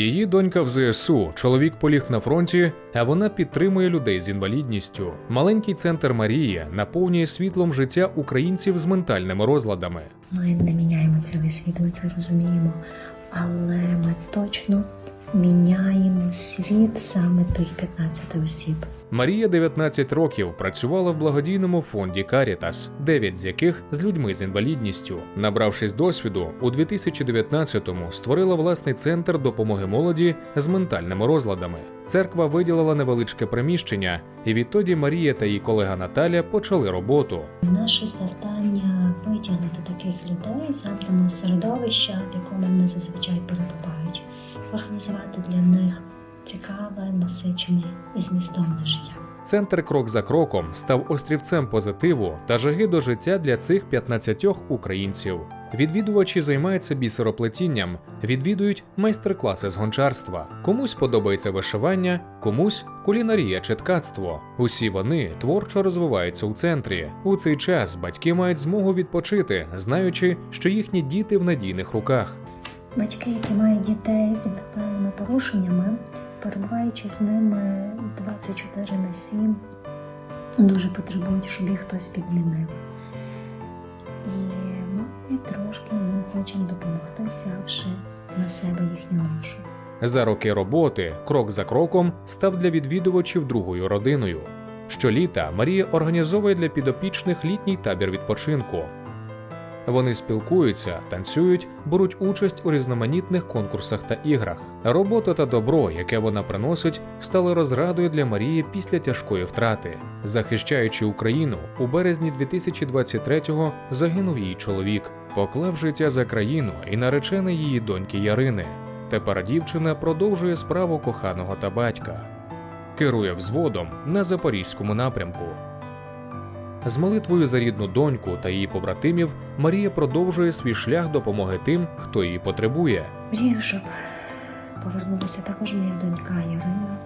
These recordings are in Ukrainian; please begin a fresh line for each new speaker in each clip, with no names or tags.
Її донька в ЗСУ, чоловік поліг на фронті, а вона підтримує людей з інвалідністю. Маленький центр Марії наповнює світлом життя українців з ментальними розладами.
Ми не міняємо цілий світ, ми це розуміємо, але ми точно міняємо світ саме тих 15 осіб.
Марія 19 років працювала в благодійному фонді Карітас, 9 з яких з людьми з інвалідністю. Набравшись досвіду, у 2019-му створила власний центр допомоги молоді з ментальними розладами. Церква виділила невеличке приміщення, і відтоді Марія та її колега Наталя почали роботу.
Наше завдання витягнути таких людей з замкненого середовища, в якому вони зазвичай перебувають, організувати для них цікаве, насичене і змістовне життя.
Центр крок за кроком став острівцем позитиву та жаги до життя для цих 15 українців. Відвідувачі займаються бісероплетінням, відвідують майстер-класи з гончарства. Комусь подобається вишивання, комусь кулінарія чи ткацтво. Усі вони творчо розвиваються у центрі. У цей час батьки мають змогу відпочити, знаючи, що їхні діти в надійних руках.
Батьки, які мають дітей з інтелектуальними порушеннями, перебуваючи з ними 24 на 7, дуже потребують, щоб їх хтось підмінив. І ми трошки їм хочемо допомогти, взявши на себе їхню ношу.
За роки роботи, крок за кроком, став для відвідувачів другою родиною. Щоліта Марія організовує для підопічних літній табір відпочинку. Вони спілкуються, танцюють, беруть участь у різноманітних конкурсах та іграх. Робота та добро, яке вона приносить, стали розрадою для Марії після тяжкої втрати. Захищаючи Україну, у березні 2023-го загинув її чоловік, поклав життя за країну і наречений її доньки Ярини. Тепер дівчина продовжує справу коханого та батька, керує взводом на запорізькому напрямку. З молитвою за рідну доньку та її побратимів Марія продовжує свій шлях допомоги тим, хто її потребує.
Мрію, щоб повернулася також моя донька Ярина,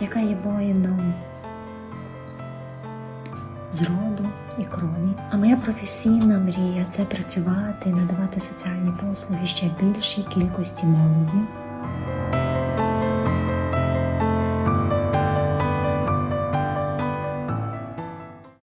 яка є воїном з роду і крові. А моя професійна мрія це працювати надавати соціальні послуги ще більшій кількості молоді.